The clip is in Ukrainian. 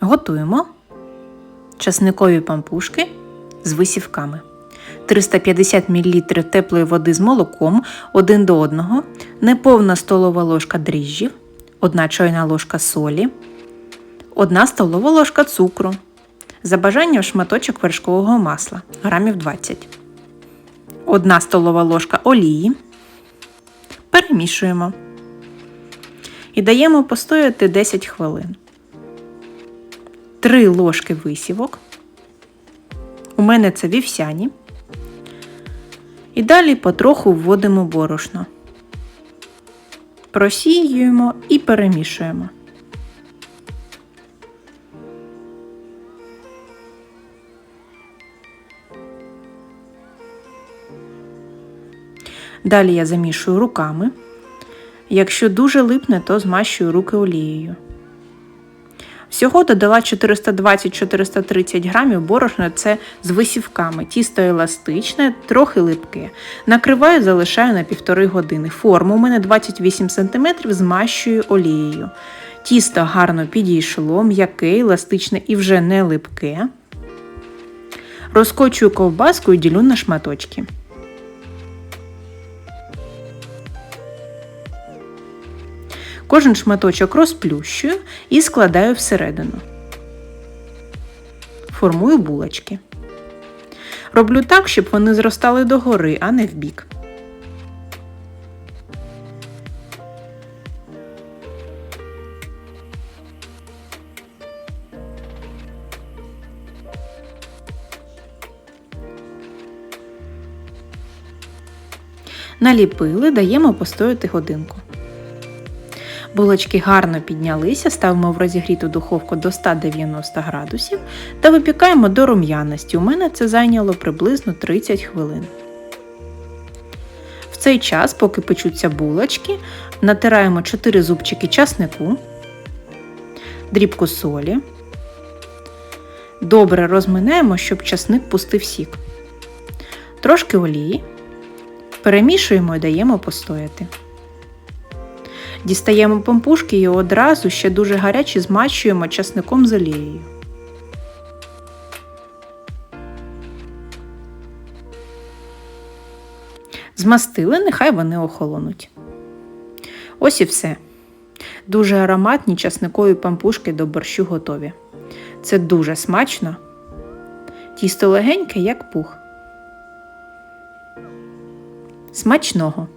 Готуємо часникові пампушки з висівками. 350 мл теплої води з молоком 1 до 1, неповна столова ложка дріжджів, 1 чайна ложка солі, 1 столова ложка цукру. За бажанням шматочок вершкового масла грамів 20. 1 столова ложка олії. Перемішуємо. І даємо постояти 10 хвилин. 3 ложки висівок. У мене це вівсяні. І далі потроху вводимо борошно. Просіюємо і перемішуємо. Далі я замішую руками. Якщо дуже липне, то змащую руки олією. Всього додала 420-430 грамів борошна це з висівками. Тісто еластичне, трохи липке. Накриваю, залишаю на півтори години. Форму у мене 28 см змащую олією. Тісто гарно підійшло, м'яке, еластичне і вже не липке. Розкочую ковбаску і ділю на шматочки. Кожен шматочок розплющую і складаю всередину. Формую булочки. Роблю так, щоб вони зростали догори, а не вбік. Наліпили, даємо постояти годинку. Булочки гарно піднялися, ставимо в розігріту духовку до 190 градусів та випікаємо до рум'яності. У мене це зайняло приблизно 30 хвилин. В цей час, поки печуться булочки, натираємо 4 зубчики часнику, дрібку солі. Добре розминаємо, щоб часник пустив сік. Трошки олії. Перемішуємо і даємо постояти. Дістаємо пампушки і одразу ще дуже гарячі змащуємо часником з олією. Змастили, нехай вони охолонуть. Ось і все. Дуже ароматні часникові пампушки до борщу готові. Це дуже смачно. Тісто легеньке, як пух. Смачного!